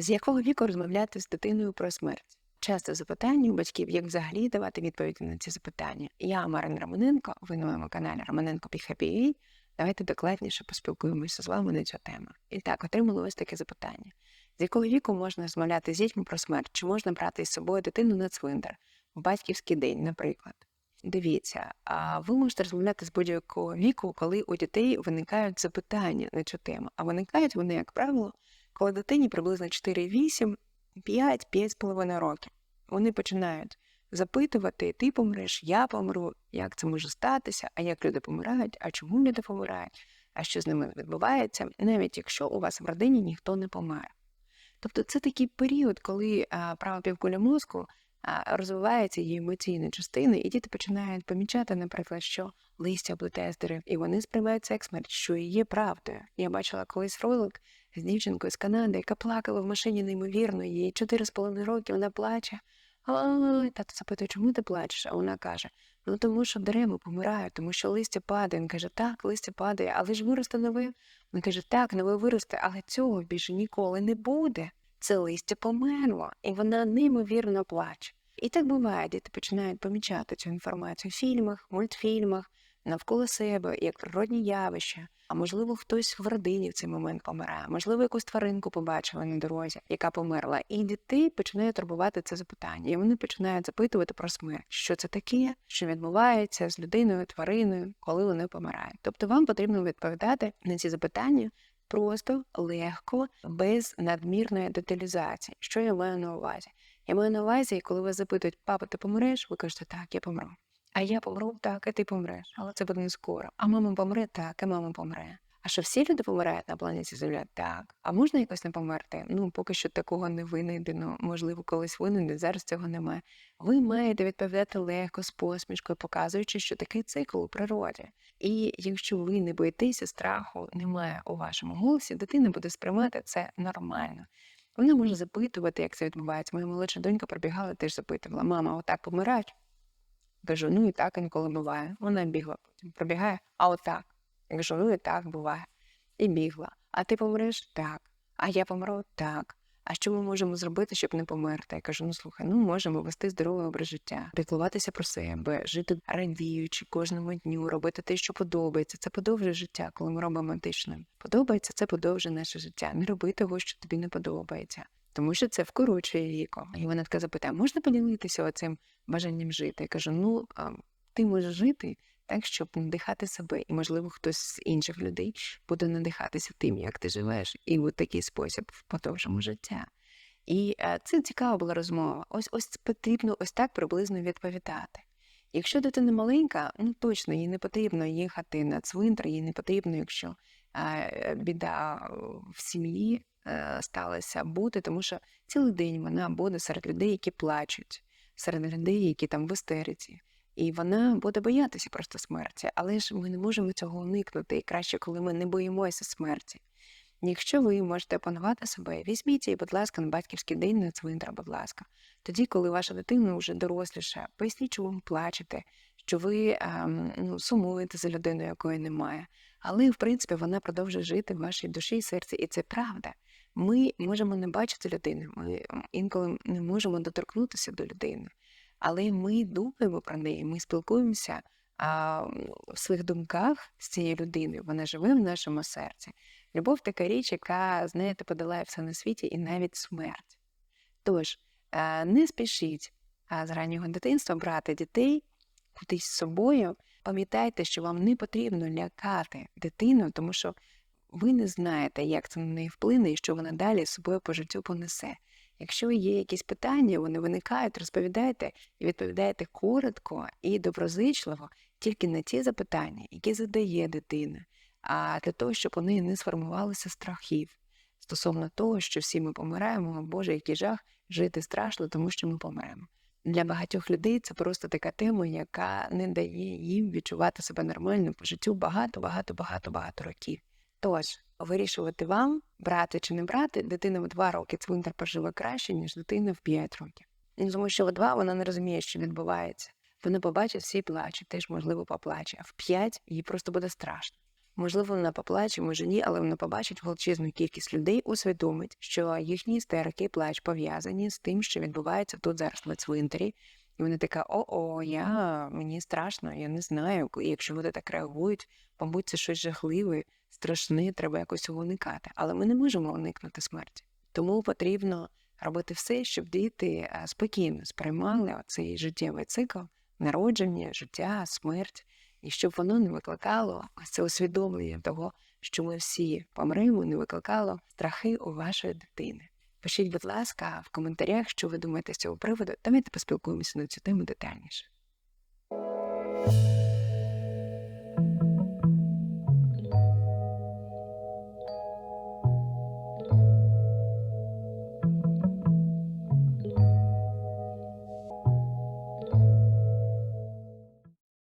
З якого віку розмовляти з дитиною про смерть? Часто запитання у батьків, як взагалі давати відповіді на ці запитання. Я Марин Романенко, ви на моєму каналі Романенко PHP. Давайте докладніше поспілкуємося з вами на цю тему. І так, отримали ось таке запитання: з якого віку можна розмовляти з дітьми про смерть? Чи можна брати з собою дитину на цвинтар в батьківський день, наприклад? Дивіться, а ви можете розмовляти з будь-якого віку, коли у дітей виникають запитання на цю тему. А виникають вони, як правило, коли дитині приблизно 4-8, 5-5,5 років. Вони починають запитувати: ти помреш, я помру, як це може статися, а як люди помирають, а чому люди помирають, а що з ними відбувається, навіть якщо у вас в родині ніхто не помер. Тобто це такий період, коли а, права півкуля мозку розвивається її емоційна частина, і діти починають помічати, наприклад, що листя облетає з і вони сприймають це як смерть, що і є правдою. Я бачила колись ролик з дівчинкою з Канади, яка плакала в машині неймовірно, їй 4,5 роки, вона плаче. Ой, тато запитує, чому ти плачеш? А вона каже: ну тому що дерева помирають, тому що листя падає. Він каже, так, листя падає, але ж виросте нове. Він каже, так, нове виросте, але цього більше ніколи не буде. Це листя померло, і вона неймовірно плаче. І так буває, діти починають помічати цю інформацію в фільмах, мультфільмах, навколо себе, як природні явища. А можливо, хтось в родині в цей момент помирає, можливо, якусь тваринку побачили на дорозі, яка померла. І дітей починає турбувати це запитання. І вони починають запитувати про смерть, що це таке, що відбувається з людиною, твариною, коли вони помирають. Тобто вам потрібно відповідати на ці запитання. Просто легко, без надмірної деталізації. Що я маю на увазі? Я маю на увазі, коли вас запитують, папа, ти помреш? Ви кажете, так, я помру. А я помру, так, і ти помреш, але це буде не скоро. А мама помре, так, і мама помре. А що всі люди помирають на планеті Земля? Так. А можна якось не померти? Ну, поки що такого не винайдено, можливо, колись винайде, зараз цього немає. Ви маєте відповідати легко, з посмішкою, показуючи, що такий цикл у природі. І якщо ви не боїтеся, страху немає у вашому голосі, дитина буде сприймати це нормально. Вона може запитувати, як це відбувається. Моя молодша донька пробігала, теж запитувала: мама, отак помирають? Кажу, ну і так інколи буває. Вона бігла потім. Пробігає, а отак. Я кажу, ну і так буває. І бігла. А ти помреш? Так. А я помру? Так. А що ми можемо зробити, щоб не померти? Я кажу, ну слухай, ну можемо вести здоровий образ життя, піклуватися про себе, жити радіючи кожному дню, робити те, що подобається. Це подовжує життя, коли ми робимо античним. Подобається, це подовжує наше життя. Не роби того, що тобі не подобається. Тому що це вкорочує віко. І вона така запитає, можна поділитися оцим бажанням жити? Я кажу, ну ти можеш жити так, щоб надихати себе, і, можливо, хтось з інших людей буде надихатися тим, як ти живеш, і в такий спосіб подовжимо життя. І це цікава була розмова. Ось ось потрібно ось так приблизно відповідати. Якщо дитина маленька, ну точно їй не потрібно їхати на цвинтар, їй не потрібно, якщо е, біда в сім'ї е, сталася бути, тому що цілий день вона буде серед людей, які плачуть, серед людей, які там в істериці. І вона буде боятися просто смерті, але ж ми не можемо цього уникнути. І краще, коли ми не боїмося смерті. Якщо ви можете опанувати себе, візьміть її, будь ласка, на батьківський день на цвинтар, будь ласка. Тоді, коли ваша дитина вже доросліша, поясніть, чому ви плачете, що ви ем, ну, сумуєте за людиною, якої немає. Але, в принципі, вона продовжує жити в вашій душі і серці, і це правда. Ми можемо не бачити людину, ми інколи не можемо доторкнутися до людини, але ми думаємо про неї, ми спілкуємося а, в своїх думках з цією людиною, вона живе в нашому серці. Любов така річ, яка, знаєте, подолає все на світі і навіть смерть. Тож, не спішіть з раннього дитинства брати дітей кудись з собою. Пам'ятайте, що вам не потрібно лякати дитину, тому що ви не знаєте, як це на неї вплине і що вона далі з собою по життю понесе. Якщо є якісь питання, вони виникають, розповідайте і відповідаєте коротко і доброзичливо тільки на ті запитання, які задає дитина, а для того, щоб у неї не сформувалися страхів стосовно того, що всі ми помираємо, Боже, який жах, жити страшно, тому що ми помремо. Для багатьох людей це просто така тема, яка не дає їм відчувати себе нормально по життю багато, багато, багато, багато років. Тож, вирішувати вам, брати чи не брати, дитина в два роки цвинтар поживе краще, ніж дитина в п'ять років. Тому що в два вона не розуміє, що відбувається. Вона побачить, всі плачуть, теж, можливо, поплаче, а в п'ять їй просто буде страшно. Можливо, вона поплаче, може ні, але вона побачить величезну кількість людей, усвідомить, що їхні істерики і плач пов'язані з тим, що відбувається тут зараз на цвинтарі. І вона така: о-о, я мені страшно, я не знаю. Якщо вони так реагують, мабуть, це щось жахливе, страшне, треба якось уникати. Але ми не можемо уникнути смерті. Тому потрібно робити все, щоб діти е, спокійно сприймали цей життєвий цикл народження, життя, смерть, і щоб воно не викликало ось це усвідомлення того, що ми всі помремо, не викликало страхи у вашої дитини. Пишіть, будь ласка, в коментарях, що ви думаєте з цього приводу. Давайте поспілкуємося на цю тему детальніше.